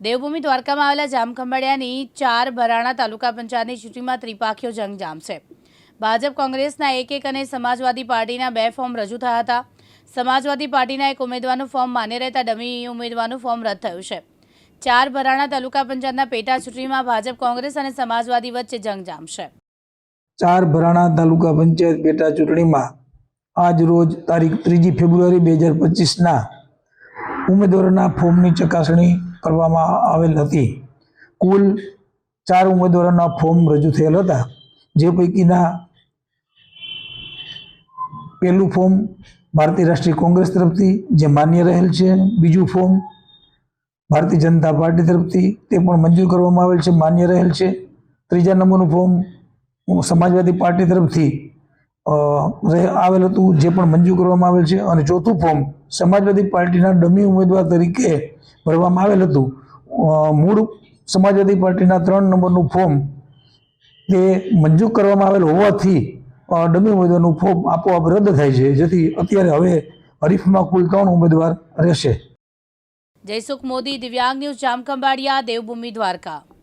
દેવભૂમિ દ્વારકામાં આવેલા જામખંભાળિયાની ચાર ભરાણા તાલુકા પંચાયતની ચૂંટણીમાં ત્રિપાખીઓ જંગ જામશે ભાજપ કોંગ્રેસના એક એક અને સમાજવાદી પાર્ટીના બે ફોર્મ રજૂ થયા હતા. સમાજવાદી પાર્ટીના એક ઉમેદવારનું ફોર્મ માન્ય રહેતા ડમી ઉમેદવારનું ફોર્મ રદ થયું છે. ચાર ભરાણા તાલુકા પંચાયતના પેટા ચૂંટણીમાં ભાજપ કોંગ્રેસ અને સમાજવાદી વચ્ચે જંગ જામશે ચાર ભરાણા તાલુકા પંચાયત પેટા ચૂંટણીમાં આજ રોજ તારીખ ત્રીજી ફેબ્રુઆરી બે હજાર પચીસના ઉમેદવારોના ફોર્મની ચકાસણી કરવામાં આવેલ હતી. કુલ ચાર ઉમેદવારોના ફોર્મ રજૂ થયેલ હતા. જે પૈકીના પહેલું ફોર્મ ભારતીય રાષ્ટ્રીય કોંગ્રેસ તરફથી, જે માન્ય રહેલ છે. બીજું ફોર્મ ભારતીય જનતા પાર્ટી તરફથી, તે પણ મંજૂર કરવામાં આવેલ છે, માન્ય રહેલ છે. ત્રીજા નંબરનું ફોર્મ સમાજવાદી પાર્ટી તરફથી આવેલ હતું, જે પણ મંજૂર કરવામાં આવેલ છે. અને ચોથું ફોર્મ સમાજવાદી પાર્ટીના ડમી ઉમેદવાર તરીકે ભરવામાં આવેલ હતું. મૂળ સમાજવાદી પાર્ટીના ત્રણ નંબરનું ફોર્મ તે મંજૂર કરવામાં આવેલ હોવાથી ડમી ઉમેદવારનું ફોર્મ આપોઆપ રદ થાય છે. જેથી અત્યારે હવે હરીફમાં કુલ ત્રણ ઉમેદવાર રહેશે. જયસુખ મોદી, દિવ્યાંગ ન્યૂઝ, જામખંભાળિયા, દેવભૂમિ દ્વારકા.